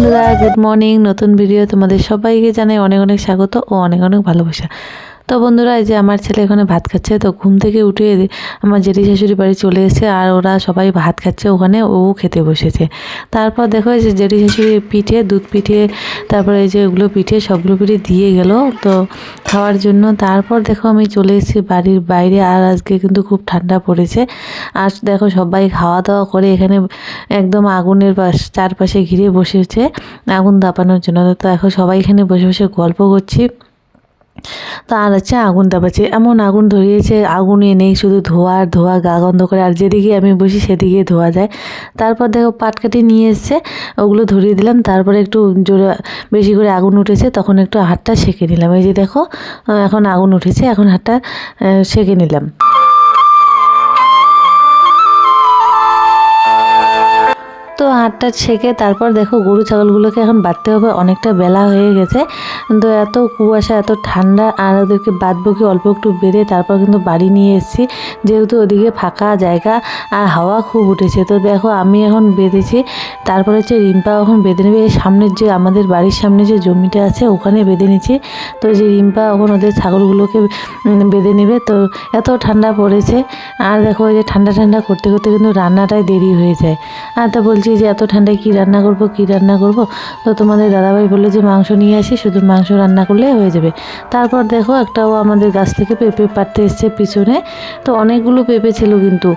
বন্ধুরা good morning নতুন video তোমাদের সবাইকে জানাই অনেক অনেক স্বাগত ও অনেক অনেক ভালোবাসা। তো বন্ধুরা, এই যে আমার ছেলে এখানে ভাত খাচ্ছে, তো ঘুম থেকে উঠে আমার জেঠি শাশুড়ি বাড়ি চলে এসেছে, আর ওরা সবাই ভাত খাচ্ছে ওখানে, ও খেতে বসেছে। তারপর দেখো এই যে জেঠি শাশুড়ি পিঠে, দুধ পিঠে, তারপরে এই যে ওগুলো পিঠে, সবগুলো পিঠে দিয়ে গেল, তো খাওয়ার জন্য। তারপর দেখো আমি চলে এসেছি বাড়ির বাইরে, আর আজকে কিন্তু খুব ঠান্ডা পড়েছে। আর দেখো সবাই খাওয়া দাওয়া করে এখানে একদম আগুনের পাশ, চারপাশে ঘিরে বসেছে, আগুন দাপানোর জন্য। তো এখন সবাই এখানে বসে বসে গল্প করছি। তো আর হচ্ছে আগুন দাপাচ্ছে এমন আগুন ধরিয়েছে, আগুনে নেই, শুধু ধোয়া আর ধোয়া গা গন্ধ করে, আর যেদিকে আমি বসি সেদিকে ধোয়া যায়। তারপর দেখো পাটকাটি নিয়ে এসছে, ওগুলো ধরিয়ে দিলাম, তারপরে একটু জোরে বেশি করে আগুন উঠেছে, তখন একটু হাতটা সেঁকে নিলাম। এই যে দেখো এখন আগুন উঠেছে, এখন হাতটা সেঁকে নিলাম। হাতটা ছেঁকে তারপর দেখো গরু ছাগলগুলোকে এখন বাঁধতে হবে। অনেকটা বেলা হয়ে গেছে। তো এত কুয়াশা, এত ঠান্ডা, আর ওদেরকে বাঁধবো কি, অল্প একটু বেঁধে তারপর কিন্তু বাড়ি নিয়ে এসেছি। যেহেতু ওদিকে ফাঁকা জায়গা, আর হাওয়া খুব উঠেছে। তো দেখো আমি এখন বেঁধেছি। তারপরে হচ্ছে রিম্পা এখন বেঁধে নেবে। এই সামনের যে আমাদের বাড়ির সামনে যে জমিটা আছে, ওখানে বেঁধে নিচ্ছি। তো যে রিম্পা এখন ওদের ছাগলগুলোকে বেঁধে নেবে। তো এত ঠান্ডা পড়েছে। আর দেখো ওই যে ঠান্ডা ঠান্ডা করতে করতে কিন্তু রান্নাটাই দেরি হয়ে যায়। আর তো বলছি যে এত ঠান্ডায় কী রান্না করব, কী রান্না করব? তো তোমাদের দাদাভাই বলল যে মাংস নিয়ে আসি, শুধু মাংস রান্না করলেই হয়ে যাবে। তারপর দেখো একটাও আমাদের গাছ থেকে পেঁপে পাড়তে এসছে পিছনে। তো অনেকগুলো পেঁপে ছিল কিন্তু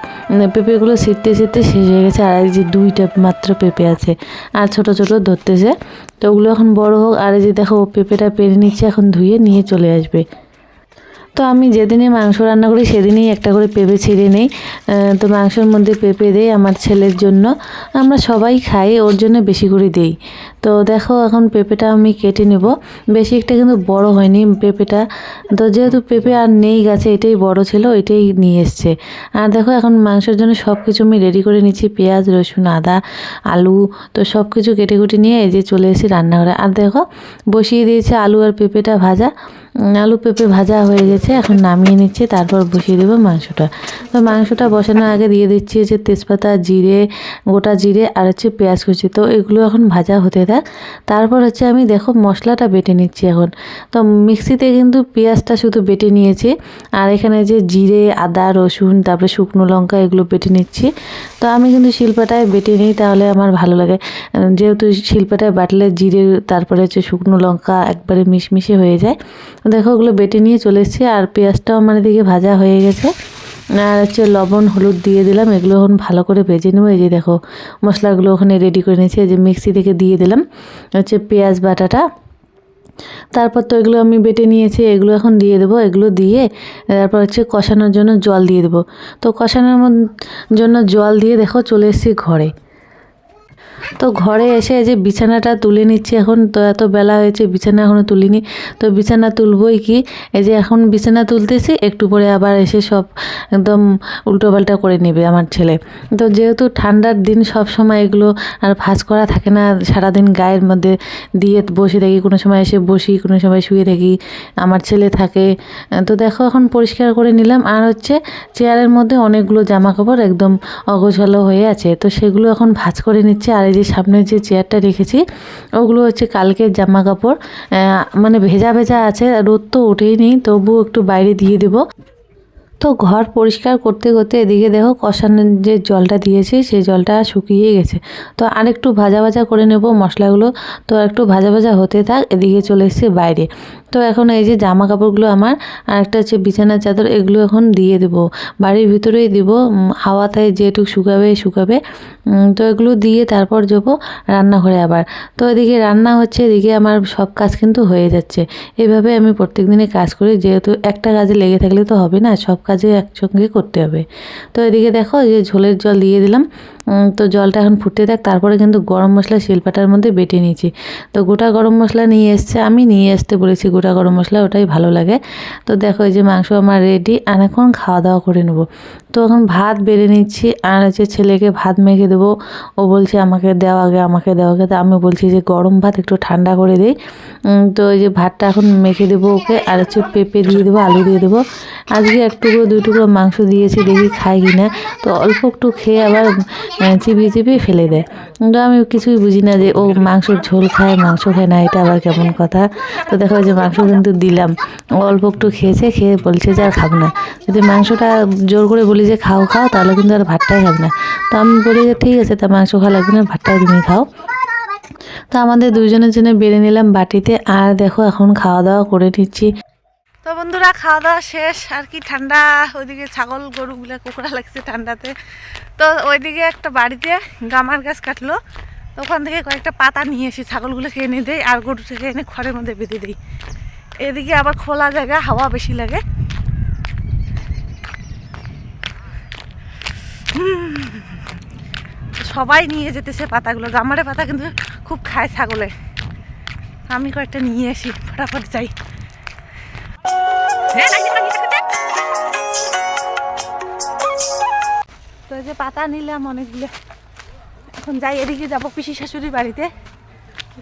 পেঁপেগুলো ছিটতে ছিটতে শেষ হয়ে গেছে, আর এই যে দুইটা মাত্র পেঁপে আছে, আর ছোট ছোট ধরতেছে। তো ওগুলো এখন বড় হোক, আর এই যে দেখো পেঁপেটা পেরে নিচ্ছে, এখন ধুয়ে নিয়ে চলে আসবে। তো আমি যেদিনই মাংস রান্না করি, সেদিনই একটা করে পেঁপে ছিঁড়ে নেই। তো মাংসের মধ্যে পেঁপে দেই আমার ছেলের জন্য। আমরা সবাই খাই, ওর জন্য বেশি করে দেই। তো দেখো এখন পেঁপেটা আমি কেটে নেব। বেশি একটা কিন্তু বড় হয়নি পেঁপেটা। তো যেহেতু পেঁপে আর নেই গাছে, এটাই বড় ছিল, এটাই নিয়ে এসছে। আর দেখো এখন মাংসের জন্য সব কিছু আমি রেডি করে নিচ্ছি, পেঁয়াজ, রসুন, আদা, আলু, তো সব কিছু কেটে কুটে নিয়ে এই যে চলে এসেছি রান্নাঘরে। আর দেখো বসিয়ে দিয়েছে আলু আর পেঁপেটা ভাজা। আলু, পেঁপে ভাজা হয়ে গেছে, এখন নামিয়ে নিচ্ছে, তারপর বসিয়ে দেবো মাংসটা। তো মাংসটা বসানোর আগে দিয়ে দিচ্ছি যে তেজপাতা, জিরে, গোটা জিরে আর হচ্ছে পেঁয়াজ কুচি। তো এগুলো এখন ভাজা হতে থাক তারপর হচ্ছে আমি দেখো মশলাটা বেটে নিচ্ছি এখন। তো মিক্সিতে কিন্তু পেঁয়াজটা শুধু বেটে নিয়েছি। আর এখানে যে জিরে, আদা, রসুন, তারপরে শুকনো লঙ্কা এগুলো বেটে নিচ্ছি। তো আমি কিন্তু শিল্পাটায় বেটে নিই, তাহলে আমার ভালো লাগে। যেহেতু শিল্পাটায় বাটলে জিরে, তারপরে হচ্ছে শুকনো লঙ্কা একবারে মিশমিশে হয়ে যায়। দেখো ওগুলো বেটে নিয়ে চলে এসেছি। আর পেঁয়াজটাও আমার এদিকে ভাজা হয়ে গেছে। আর হচ্ছে লবণ, হলুদ দিয়ে দিলাম। এগুলো এখন ভালো করে ভেজে নেব। এই যে দেখো, মশলাগুলো ওখানে রেডি করে নিয়েছি। এই যে মিক্সি থেকে দিয়ে দিলাম, হচ্ছে পেঁয়াজ বাটাটা। তারপর তো এগুলো আমি বেটে নিয়েছি, এগুলো এখন দিয়ে দেবো। এগুলো দিয়ে তারপর হচ্ছে কষানোর জন্য জল দিয়ে দেবো। তো কষানোর জন্য জল দিয়ে দেখো চলে এসেছি ঘরে। তো ঘরে এসে যে বিছানাটা তুলে নিচ্ছি এখন, তো এত বেলা হয়েছে, বিছানা এখনও তুলিনি। তো বিছানা তুলবই কি? এই যে এখন বিছানা তুলতেছি, একটু পরে আবার এসে সব একদম উল্টোপাল্টা করে নেবে আমার ছেলে। তো যেহেতু ঠান্ডার দিন সব সময় এগুলো আর ভাঁজ করা থাকে না, সারাদিন গায়ের মধ্যে দিয়ে বসে থাকি, কোনো সময় এসে বসি, কোনো সময় শুয়ে থাকি, আমার ছেলে থাকে। তো দেখো এখন পরিষ্কার করে নিলাম। আর হচ্ছে চেয়ারের মধ্যে অনেকগুলো জামা কাপড় একদম অগোছালো হয়ে আছে, তো সেগুলো এখন ভাজ করে নিচ্ছে। আর এই যে সামনে যে চেয়ারটা রেখেছি, ওগুলো হচ্ছে কালকের জামা কাপড় মানে ভেজা ভেজা আছে, রোদ তো ওঠেই নেই, তবুও একটু বাইরে দিয়ে দেবো। তো ঘর পরিষ্কার করতে করতে এদিকে দেখো কষানোর যে জলটা দিয়েছি সেই জলটা শুকিয়ে গেছে। তো আরেকটু ভাজা ভাজা করে নেব মশলাগুলো। তো একটু ভাজা ভাজা হতে থাক, এদিকে চলে এসেছি বাইরে। তো এখন এই যে জামা কাপড়গুলো আমার, আর একটা হচ্ছে বিছানার চাদর, এগুলো এখন দিয়ে দেবো। বাড়ির ভিতরেই দিব হাওয়াতে যেটুকু শুকাবে শুকাবে। তো এগুলো দিয়ে তারপর যাব রান্নাঘরে আবার। তো এদিকে রান্না হচ্ছে, এদিকে আমার সব কাজ কিন্তু হয়ে যাচ্ছে। এইভাবে আমি প্রত্যেক দিনে কাজ করি, যেহেতু একটা কাজে লেগে থাকলে তো হবে না, সব কাজে একসঙ্গে করতে হবে। তো এদিকে দেখো যে ঝোলের জল দিয়ে দিলাম। তো জলটা এখন ফুটতে থাক, তারপরে কিন্তু গরম মশলা শিলপাটার মধ্যে বেটে নিয়েছি। তো গোটা গরম মশলা নিয়ে এসছে, আমি নিয়ে আসতে বলেছি গোটা গরম মশলা, ওটাই ভালো লাগে। তো দেখো এই যে মাংস আমার রেডি আর এখন খাওয়া দাওয়া করে নেব। তো এখন ভাত বেড়ে নিচ্ছি, আর হচ্ছে ছেলেকে ভাত মেখে দেবো, ও বলছে আমাকে দেওয়া আগে, আমাকে দেওয়া আগে। তো আমি বলছি যে গরম ভাত একটু ঠান্ডা করে দিই তো এই যে ভাতটা এখন মেখে দেবো ওকে, আর হচ্ছে পেঁপে দিয়ে দেবো, আলু দিয়ে দেবো। আজকে এক টুকরো, দুই টুকরো মাংস দিয়েছি, দেখি খায় কি না তো অল্প একটু খেয়ে আবার চিবিয়ে চিবিয়ে ফেলে দেয়। কিন্তু আমি কিছুই বুঝি না যে ও মাংসর ঝোল খায়, মাংস খায় না, এটা আবার কেমন কথা? তো দেখো যে মাংস কিন্তু দিলাম। অল্প একটু খেয়েছে, খেয়ে বলছে যে আর খাব না। যদি মাংসটা জোর করে বলি যে খাও খাও, তাহলে কিন্তু আর ভাতটাই খাবে না। তো আমি বলি যে ঠিক আছে, তা মাংস খাওয়া লাগবে না, ভাতটাই তুমি খাও। তো আমাদের দুজনের জন্য বেড়ে নিলাম বাটিতে। আর দেখো এখন খাওয়া দাওয়া করে নিচ্ছি। তো বন্ধুরা খাওয়া দাওয়া শেষ, আর কি ঠান্ডা, ওইদিকে ছাগল, গরুগুলো, কুকুরা লাগছে ঠান্ডাতে। তো ওইদিকে একটা বাড়িতে গামার গাছ কাটলো। তো ওখান থেকে কয়েকটা পাতা নিয়ে এসে ছাগলগুলোকে এনে দেয় আর গরুটাকে এনে খড়ের মধ্যে বেঁধে দিই। এদিকে আবার খোলা জায়গা, হাওয়া বেশি লাগে। সবাই নিয়ে যেতেছে পাতাগুলো। গামারে পাতা কিন্তু খুব খায় ছাগলে। আমি কয়েকটা নিয়ে আসি, ফটাফট যাই। তো এই যে পাতা নিলাম অনেকগুলো। এখন যাই, এদিকে যাব পিসি শাশুড়ির বাড়িতে।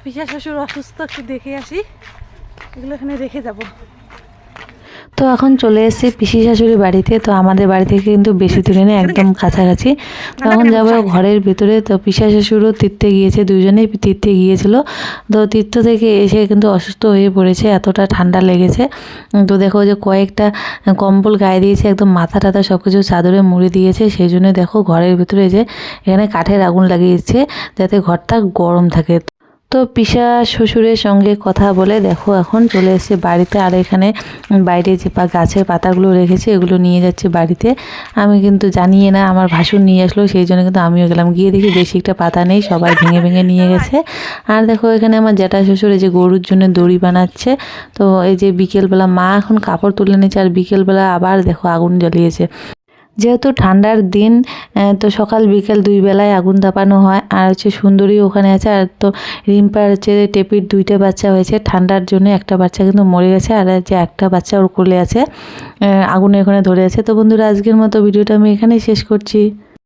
পিসা শ্বশুর অসুস্থ, একটু দেখে আসি। এগুলো এখানে রেখে যাব। তো এখন চলে এসেছি পিসি শাশুড়ি বাড়িতে তো আমাদের বাড়ি থেকে কিন্তু বেশি দূরে নেই একদম কাছাকাছি। তখন যাব ঘরের ভিতরে তো পিসা শাশুড়ও তীর্থে গিয়েছে দুজনেই তীর্থে গিয়েছিল। তো তীর্থ থেকে এসে কিন্তু অসুস্থ হয়ে পড়েছে এতটা ঠান্ডা লেগেছে। তো দেখো যে কয়েকটা কম্বল গায়ে দিয়েছে একদম মাথা টাথা সব কিছু চাদরে মুড়ে দিয়েছে সেই জন্য দেখো ঘরের ভিতরে যে এখানে কাঠের আগুন লাগিয়েছে যাতে ঘরটা গরম থাকে। তো পিসা শ্বশুরের সঙ্গে কথা বলে, দেখো, এখন চলে এসেছে বাড়িতে। আর এখানে বাইরে যে পা গাছের পাতাগুলো রেখেছে, এগুলো নিয়ে যাচ্ছে বাড়িতে। আমি কিন্তু জানিয়ে না, আমার ভাসুর নিয়ে আসলো, সেই জন্য কিন্তু আমিও গেলাম। গিয়ে দেখি বেশি একটা পাতা নেই, সবাই ভেঙে ভেঙে নিয়ে গেছে। আর দেখো, এখানে আমার জ্যাঠা শ্বশুর এই যে গরুর জন্য দড়ি বানাচ্ছে। তো এই যে বিকেলবেলা মা এখন কাপড় তুলে নিচ্ছে আর বিকেলবেলা আবার দেখো আগুন জ্বালিয়েছে। যেহেতু ঠান্ডার দিন তো সকাল বিকেল দুই বেলায় আগুন তাপানো হয়। আর হচ্ছে সুন্দরী ওখানে আছে, আর তো রিম্পার হচ্ছে টেপির দুইটা বাচ্চা হয়েছে। ঠান্ডার জন্য একটা বাচ্চা কিন্তু মরে গেছে, আর যে একটা বাচ্চা ওর কোলে আছে আগুনে ওখানে ধরে আছে। তো বন্ধুরা, আজকের মতো ভিডিওটা আমি এখানেই শেষ করছি।